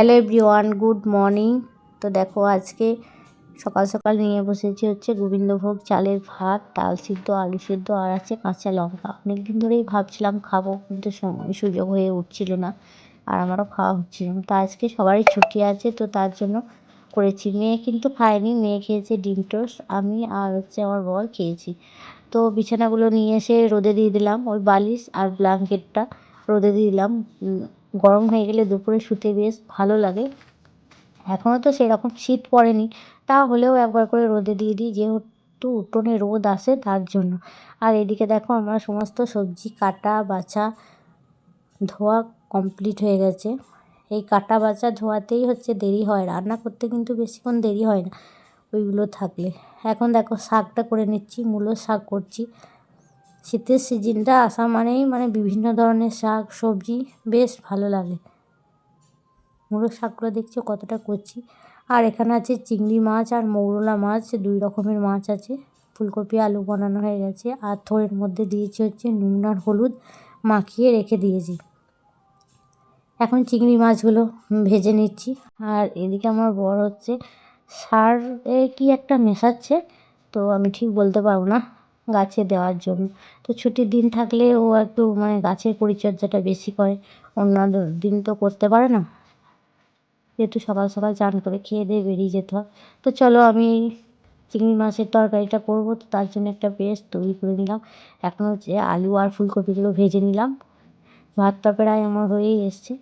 Hello everyone good morning তো দেখো আজকে সকাল সকাল নিয়ে বসেছি হচ্ছে গোবিন্দভোগ চালের ভাত, ডাল সিদ্ধ, আলু সিদ্ধ আর আছে কাঁচা লঙ্কা। অনেক দিন ধরেই ভাবছিলাম খাব, কিন্তু সময় সুযোগ হয়ে উঠছিল না আর আমারও খাওয়া হচ্ছিল না। তো আজকে সবারই ছুটি আছে, তো তার জন্য করেছি। মেয়ে কিন্তু খায়নি, মেয়ে খেয়েছে ডিম টোস্ট। আমি আর হচ্ছে আমার বর খেয়েছি। তো বিছানাগুলো নিয়ে এসে রোদে দিয়ে দিলাম, ওই বালিশ আর ব্ল্যাঙ্কেটটা রোদে দিয়ে দিলাম। গরম হয়ে গেলে দুপুরে শুতে বেশ ভালো লাগে। এখনও তো সেরকম শীত পড়েনি। তা হলেও একবার করে রোদে দিয়ে দিই, যেহেতু উঠোনে রোদ আসে তার জন্য। আর এদিকে দেখো আমরা সমস্ত সবজি কাটা, বাছা, ধোয়া কমপ্লিট হয়ে গেছে। এই কাটা, বাছা, ধোয়াতেই হচ্ছে দেরি হয়। রান্না করতে কিন্তু বেশিক্ষণ দেরি হয় না। ওইগুলো থাকলে। এখন দেখো শাকটা করে নিচ্ছি, মূলো শাক করছি। শীতের সিজনটা আসা মানেই মানে বিভিন্ন ধরনের শাক, সবজি বেশ ভালো লাগে। মূলো শাকগুলো দেখছ কতটা করছি। আর এখানে আছে চিংড়ি মাছ আর মৌরলা মাছ, দুই রকমের মাছ আছে। ফুলকপি, আলু বানানো হয়ে গেছে। আর থোড়ের মধ্যে দিয়েছি হচ্ছে নুন আর হলুদ মাখিয়ে রেখে দিয়েছি। এখন চিংড়ি মাছগুলো ভেজে নিচ্ছি। আর এদিকে আমার বর হচ্ছে সারে কি একটা মেশাচ্ছে, তো আমি ঠিক বলতে পারব না। গাছে দেওয়ার জন্য। তো ছুটির দিন থাকলে ও একটু মানে গাছের পরিচর্যাটা বেশি করে। অন্যান্য দিন তো করতে পারে না। যেহেতু সকাল সকাল চান করে খেয়ে দিয়ে বেরিয়ে যেতে হয়। তো চলো আমি চিংড়ি মাছের তরকারিটা করব। তো তার জন্য একটা পেস্ট তৈরি করে নিলাম। এখন হচ্ছে আলু আর ফুলকপিগুলো ভেজে নিলাম। ভাতটা প্রায় আমার হয়েই এসছে।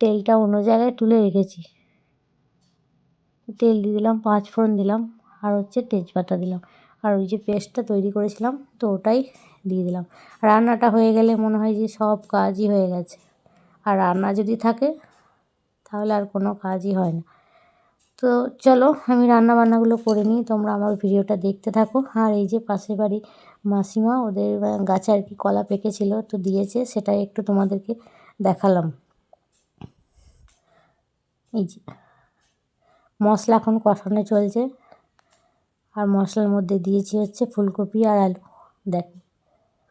তেলটা অন্য জায়গায় তুলে রেখেছি। তেল দিয়ে দিলাম পাঁচ ফোড়ন দিলাম আর হচ্ছে তেজপাতা দিলাম। আর ওই যে পেস্টটা তৈরি করেছিলাম, তো ওটাই দিয়ে দিলাম। রান্নাটা হয়ে গেলে মনে হয় যে সব কাজই হয়ে গেছে। আর রান্না যদি থাকে, তাহলে আর কোনো কাজই হয় না। তো চলো, আমি রান্না বান্নাগুলো করে নিই, তোমরা আমার ভিডিওটা দেখতে থাকো। আর এই যে পাশের বাড়ি মাসিমা, ওদের গাছে আর কি কলা পেকেছিল, তো দিয়েছে, সেটাই একটু তোমাদেরকে দেখালাম। এই যে মশলা এখন কষানো চলছে। আর মশলার মধ্যে দিয়েছি হচ্ছে ফুলকপি আর আলু। দেখ,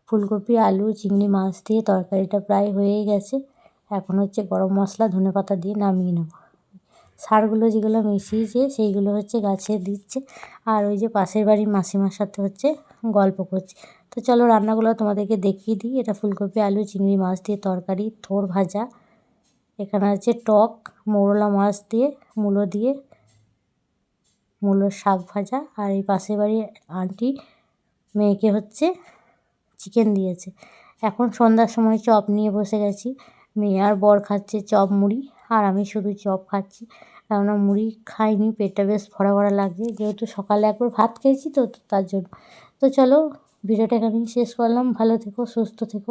ফুলকপি, আলু, চিংড়ি, মাছ দিয়ে তরকারিটা প্রায় হয়েই গেছে। এখন হচ্ছে গরম মশলা, ধনে পাতা দিয়ে নামিয়ে নেব। সারগুলো যেগুলো মিশিয়েছে, সেইগুলো হচ্ছে গাছে দিচ্ছে। আর ওই যে পাশের বাড়ির মাসিমার সাথে হচ্ছে গল্প করছে। তো চলো রান্নাগুলো তোমাদেরকে দেখিয়ে দিই। এটা ফুলকপি, আলু, চিংড়ি, মাছ দিয়ে তরকারি, থোড় ভাজা। এখানে আছে টক, মৌরলা মাছ দিয়ে, মূলো দিয়ে মূলোর শাক ভাজা আর এই পাশের বাড়ির আন্টি মেয়েকে হচ্ছে চিকেন দিয়েছে। এখন সন্ধ্যার সময় চপ নিয়ে বসে গেছি। মেয়ে আর বর খাচ্ছে চপ মুড়ি আর আমি শুধু চপ খাচ্ছি। কেননা মুড়ি খাইনি, পেটটা বেশ ভরা ভরা লাগছে। যেহেতু সকালে একবার ভাত খেয়েছি তো তার জন্য। তো চলো, ভিডিওটা এখানেই শেষ করলাম। ভালো থেকো, সুস্থ থেকো।